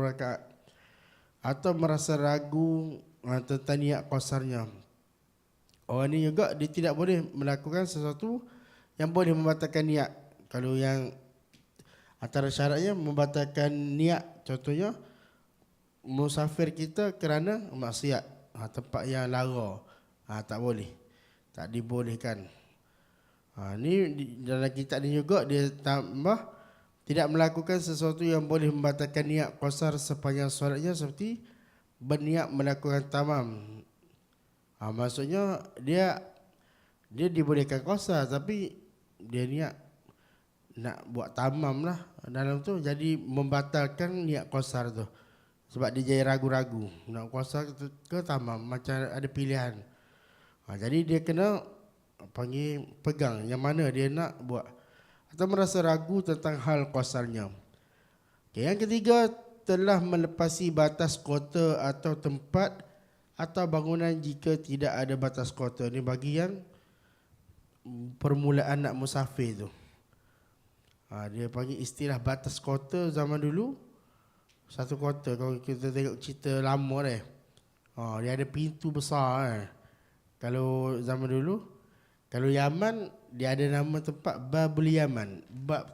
rakaat atau merasa ragu tentang niat qasarnya. Orang ni juga dia tidak boleh melakukan sesuatu yang boleh membatalkan niat. Kalau yang antara syaratnya membatalkan niat contohnya musafir kita kerana maksiat. Ha, tempat yang lara. Ha, tak boleh. Tak dibolehkan. Ha, ni dalam kitab ni juga dia tambah tidak melakukan sesuatu yang boleh membatalkan niat qasar sepanjang solatnya seperti berniat melakukan tamam. Ha, maksudnya dia dia dibolehkan qasar tapi dia niat nak buat tamam lah dalam tu. Jadi membatalkan niat qasar tu. Sebab dia jadi ragu-ragu nak kuasa ke, ke tamam. Macam ada pilihan. Ha, jadi dia kena panggil pegang yang mana dia nak buat atau merasa ragu tentang hal kuasanya. Okay, yang ketiga telah melepasi batas kota atau tempat atau bangunan jika tidak ada batas kota. Ini bagi yang permulaan nak musafir tu. Ha, dia panggil istilah batas kota zaman dulu satu kota kalau kita tengok cerita lama deh. Ha, dia ada pintu besar eh. Kalau zaman dulu kalau Yaman dia ada nama tempat Babul Yaman. Bab